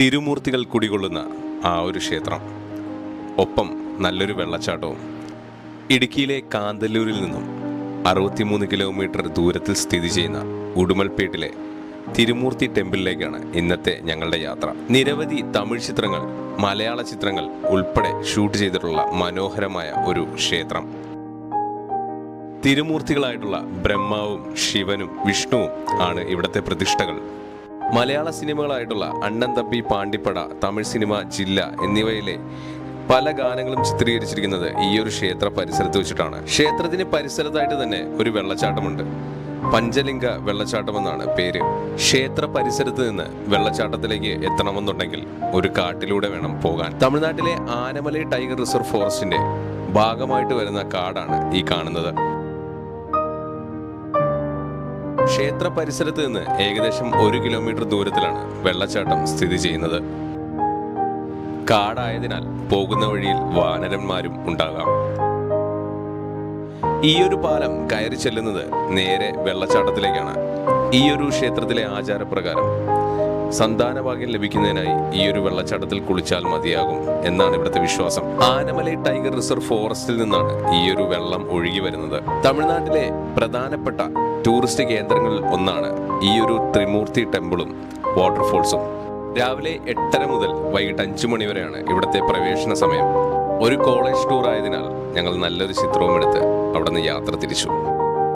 തിരുമൂർത്തികൾ കുടികൊള്ളുന്ന ആ ഒരു ക്ഷേത്രം ഒപ്പം നല്ലൊരു വെള്ളച്ചാട്ടവും. ഇടുക്കിയിലെ കാന്തല്ലൂരിൽ നിന്നും അറുപത്തിമൂന്ന് കിലോമീറ്റർ ദൂരത്തിൽ സ്ഥിതി ചെയ്യുന്ന ഉടുമൽപേട്ടിലെ തിരുമൂർത്തി ടെമ്പിളിലേക്കാണ് ഇന്നത്തെ ഞങ്ങളുടെ യാത്ര. നിരവധി തമിഴ് ചിത്രങ്ങൾ മലയാള ചിത്രങ്ങൾ ഉൾപ്പെടെ ഷൂട്ട് ചെയ്തിട്ടുള്ള മനോഹരമായ ഒരു ക്ഷേത്രം. തിരുമൂർത്തികളായിട്ടുള്ള ബ്രഹ്മാവും ശിവനും വിഷ്ണുവും ആണ് ഇവിടുത്തെ പ്രതിഷ്ഠകൾ. മലയാള സിനിമകളായിട്ടുള്ള അണ്ണൻ തപ്പി പാണ്ടിപ്പട തമിഴ് സിനിമ ജില്ല എന്നിവയിലെ പല ഗാനങ്ങളും ചിത്രീകരിച്ചിരിക്കുന്നത് ഈ ഒരു ക്ഷേത്ര പരിസരത്ത് വെച്ചിട്ടാണ്. ക്ഷേത്രത്തിന് പരിസരത്തായിട്ട് തന്നെ ഒരു വെള്ളച്ചാട്ടമുണ്ട്. പഞ്ചലിംഗ വെള്ളച്ചാട്ടം എന്നാണ് പേര്. ക്ഷേത്ര പരിസരത്ത് നിന്ന് വെള്ളച്ചാട്ടത്തിലേക്ക് എത്തണമെന്നുണ്ടെങ്കിൽ ഒരു കാട്ടിലൂടെ വേണം പോകാൻ. തമിഴ്നാട്ടിലെ ആനമലൈ ടൈഗർ റിസർവ് ഫോറസ്റ്റിന്റെ ഭാഗമായിട്ട് വരുന്ന കാടാണ് ഈ കാണുന്നത്. ക്ഷേത്ര പരിസരത്ത് നിന്ന് ഏകദേശം ഒരു കിലോമീറ്റർ ദൂരത്തിലാണ് വെള്ളച്ചാട്ടം സ്ഥിതി ചെയ്യുന്നത്. കാടായതിനാൽ പോകുന്ന വഴിയിൽ വാനരന്മാരും ഉണ്ടാകാം. ഈ ഒരു പാലം കയറി ചെല്ലുന്നത് നേരെ വെള്ളച്ചാട്ടത്തിലേക്കാണ്. ഈ ഒരു ക്ഷേത്രത്തിലെ ആചാരപ്രകാരം സന്താനഭാഗ്യം ലഭിക്കുന്നതിനായി ഈ ഒരു വെള്ളച്ചാട്ടത്തിൽ കുളിച്ചാൽ മതിയാകും എന്നാണ് ഇവിടുത്തെ വിശ്വാസം. ആനമലൈ ടൈഗർ റിസർവ് ഫോറസ്റ്റിൽ നിന്നാണ് ഈ ഒരു വെള്ളം ഒഴുകി വരുന്നത്. തമിഴ്നാട്ടിലെ പ്രധാനപ്പെട്ട ടൂറിസ്റ്റ് കേന്ദ്രങ്ങളിൽ ഒന്നാണ് ഈ ഒരു ത്രിമൂർത്തി ടെമ്പിളും വാട്ടർഫോൾസും. രാവിലെ എട്ടര മുതൽ വൈകിട്ട് അഞ്ചു മണി വരെയാണ് ഇവിടുത്തെ പ്രവേശന സമയം. ഒരു കോളേജ് ടൂർ ആയതിനാൽ ഞങ്ങൾ നല്ലൊരു ചിത്രവും എടുത്ത് അവിടെ നിന്ന് യാത്ര തിരിച്ചു.